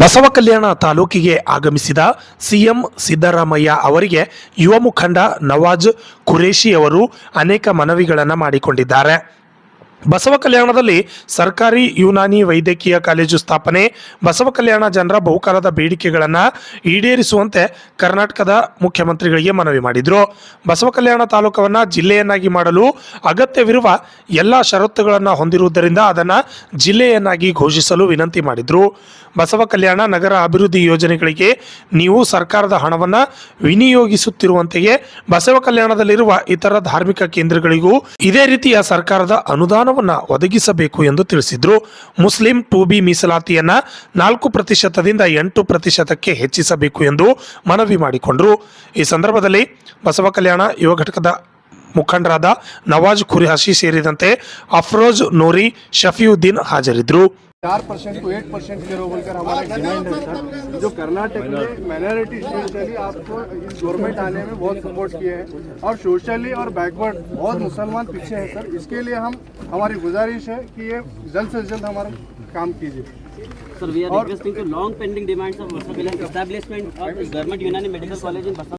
ಬಸವ ಕಲ್ಯಾಣ ತಾಲೂಕಿಗೆ ಆಗಮಿಸಿದ ಸಿಎಂ ಸಿದ್ದರಾಮಯ್ಯ ಅವರಿಗೆ ಯುವ ಮುಖಂಡ ನವಾಜ್ ಖುರೇಶಿ ಅವರು ಅನೇಕ ಮನವಿಗಳನ್ನು ಮಾಡಿಕೊಂಡಿದ್ದಾರೆ. ಬಸವ ಕಲ್ಯಾಣದಲ್ಲಿ ಸರ್ಕಾರಿ, ಯುನಾನಿ ವೈದ್ಯಕೀಯ ಕಾಲೇಜು ಸ್ಥಾಪನೆ, ಬಸವ ಕಲ್ಯಾಣ ಜನರ ಬಹುಕಾಲದ ಬೇಡಿಕೆಗಳನ್ನು ಈಡೇರಿಸುವಂತೆ ಕರ್ನಾಟಕದ ಮುಖ್ಯಮಂತ್ರಿಗಳಿಗೆ ಮನವಿ ಮಾಡಿದರು. ಬಸವ ಕಲ್ಯಾಣ ತಾಲೂಕವನ್ನು ಜಿಲ್ಲೆಯನ್ನಾಗಿ ಮಾಡಲು ಅಗತ್ಯವಿರುವ ಎಲ್ಲ ಷರತ್ತುಗಳನ್ನು ಹೊಂದಿರುವುದರಿಂದ ಅದನ್ನು ಜಿಲ್ಲೆಯನ್ನಾಗಿ ಘೋಷಿಸಲು ವಿನಂತಿ ಮಾಡಿದರು. ಬಸವ ಕಲ್ಯಾಣ ನಗರ ಅಭಿವೃದ್ಧಿ ಯೋಜನೆಗಳಿಗೆ ನೀವು ಸರ್ಕಾರದ ಹಣವನ್ನು ವಿನಿಯೋಗಿಸುತ್ತಿರುವಂತೆಯೇ ಬಸವ ಕಲ್ಯಾಣದಲ್ಲಿರುವ ಇತರ ಧಾರ್ಮಿಕ ಕೇಂದ್ರಗಳಿಗೂ ಇದೇ ರೀತಿಯ ಸರ್ಕಾರದ ಅನುದಾನವನ್ನು ಒದಗಿಸಬೇಕು ಎಂದು ತಿಳಿಸಿದರು. ಮುಸ್ಲಿಂ ಟು ಬಿ ಮೀಸಲಾತಿಯನ್ನು ನಾಲ್ಕು ಪ್ರತಿಶತದಿಂದ ಎಂಟು ಪ್ರತಿಶತಕ್ಕೆ ಹೆಚ್ಚಿಸಬೇಕು ಎಂದು ಮನವಿ ಮಾಡಿಕೊಂಡರು. ಈ ಸಂದರ್ಭದಲ್ಲಿ ಬಸವ ಕಲ್ಯಾಣ ಯುವ ಘಟಕದ ಮುಖಂಡರಾದ ನವಾಜ್ ಖುರಿಹಾಶಿ ಸೇರಿದಂತೆ ಅಫ್ರೋಜ್ ನೂರಿ ಶಫಿಯುದ್ದೀನ್ ಹಾಜರಿದ್ದರು चार परसेंट को एट परसेंट करो बोलकर हमारा डिमांड है सर। जो कर्नाटक में माइनॉरिटी के लिए आपको इस गवर्नमेंट आने में बहुत सपोर्ट किए हैं। और सोशली और बैकवर्ड बहुत मुसलमान पीछे हैं सर। इसके लिए हम हमारी गुजारिश है कि ये जल्द से जल्द हमारा काम कीजिए। Long pending demands of Vasavila establishment of the government Unani Medical College in Vasavila.